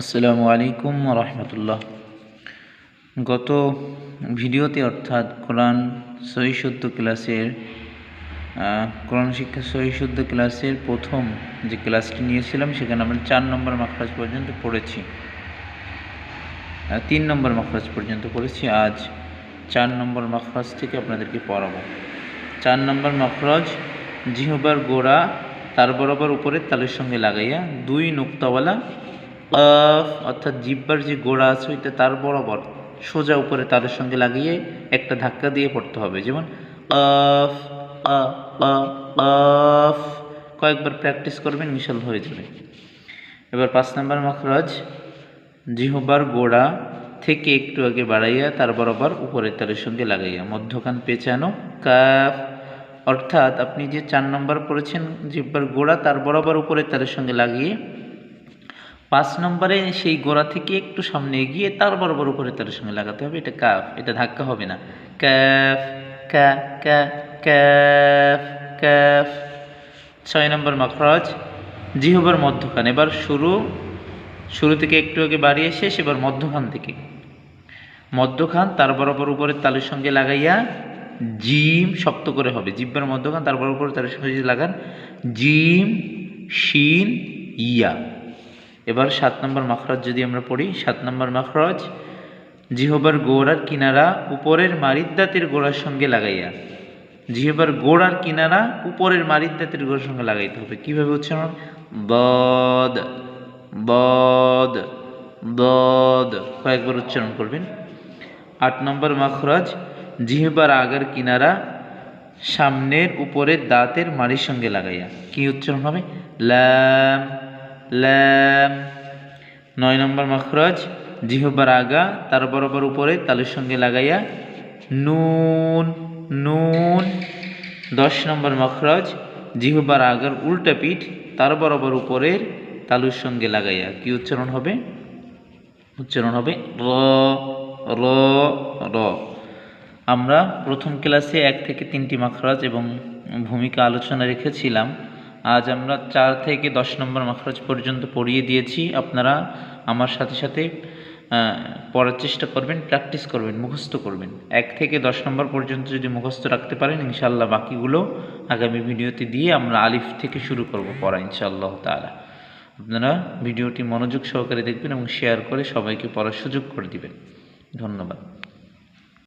আসসালামু আলাইকুম রহমতুল্লাহ গত ভিডিওতে অর্থাৎ কোরআন সহি শুদ্ধ ক্লাসের কোরআন শিক্ষা সহি শুদ্ধ ক্লাসের প্রথম যে ক্লাসটি নিয়েছিলাম, সেখানে আমরা চার নম্বর মাখরাজ পর্যন্ত পড়েছি। তিন নম্বর মাখরাজ পর্যন্ত পড়েছি। আজ চার নম্বর মাখরাজ থেকে আপনাদেরকে পড়াবো। চার নম্বর মাখরাজ, জিহবার গোড়া তার বরাবর উপরে তালের সঙ্গে লাগাইয়া দুই নোক্তাওয়ালা আফ অর্থাৎ জিব্বার যে গোড়া আছে, ওইটা তার বরাবর সোজা উপরে তাদের সঙ্গে লাগিয়ে একটা ধাক্কা দিয়ে পড়তে হবে। যেমন আ আ কয়েকবার প্র্যাকটিস করবেন, মিশাল হয়ে যাবে। এবার পাঁচ নম্বর মখরাজ, জিহবার গোড়া থেকে একটু আগে বাড়াইয়া তার বরাবর উপরের তারের সঙ্গে লাগাইয়া, মধ্যখান পেঁচানো কাফ। অর্থাৎ আপনি যে চার নম্বর পড়েছেন, জিহ্বার গোড়া তার বরাবর উপরের তারের সঙ্গে লাগিয়ে পাঁচ নম্বরে সেই গোড়া থেকে একটু সামনে এগিয়ে তার বরাবর উপরে তার সঙ্গে লাগাতে হবে, এটা কাফ, এটা ধাক্কা হবে না। ক্যাফ ক্যা ক্যা ক্যাফ ক্যাফ ছয় নম্বর মখরাজ, জিহবার মধ্যখান। এবার শুরু শুরু থেকে একটু আগে বাড়িয়ে শেষ, এবার মধ্যখান থেকে। মধ্যখান, তার বরাবর উপরে তালের সঙ্গে লাগাইয়া জিম শক্ত করে হবে। জিব্বার মধ্যখান, তার বরাবর তালের সঙ্গে লাগান। জিম, শিন, ইয়া। এবার সাত নম্বর মাখরাজ যদি আমরা পড়ি, সাত নম্বর মাখরাজ, জিহবার গোড়ার কিনারা উপরের মারিদ্দাতের গোড়ার সঙ্গে লাগাইয়া। জিহবার গোড়ার কিনারা উপরের মারিদ্দাতের গোড়ার সঙ্গে লাগাইতে হবে। কীভাবে উচ্চারণ বদ বদ বদ। কয়েকবার উচ্চারণ করবেন। আট নম্বর মাখরাজ, জিহবার আগার কিনারা সামনের উপরের দাঁতের মারির সঙ্গে লাগাইয়া। কি উচ্চারণ হবে? ল্যাম ল্যাম নয় নম্বর মখরজ জিহবার আগা তার বরাবর উপরে তালুর সঙ্গে লাগাইয়া নুন নুন। দশ নম্বর মখরজ জিহবার আগার উল্টা পিঠ, তার বরাবর উপরের তালুর সঙ্গে লাগাইয়া। কি উচ্চারণ হবে? উচ্চারণ হবে র র র। আমরা প্রথম ক্লাসে এক থেকে তিনটি মাখরাজ এবং ভূমিকা আলোচনা রেখেছিলাম। আজ আমরা চার থেকে দশ নম্বর মাখরাজ পর্যন্ত পড়িয়ে দিয়েছি। আপনারা আমার সাথে সাথে পড়ার চেষ্টা করবেন, প্র্যাকটিস করবেন, মুখস্থ করবেন। এক থেকে দশ নম্বর পর্যন্ত যদি মুখস্থ রাখতে পারেন ইনশাল্লাহ বাকিগুলো আগামী ভিডিওতে দিয়ে আমরা আলিফ থেকে শুরু করব পড়া, ইনশাআল্লাহ তাআলা। আপনারা ভিডিওটি মনোযোগ সহকারে দেখবেন এবং শেয়ার করে সবাইকে পড়ার সুযোগ করে দিবেন। ধন্যবাদ।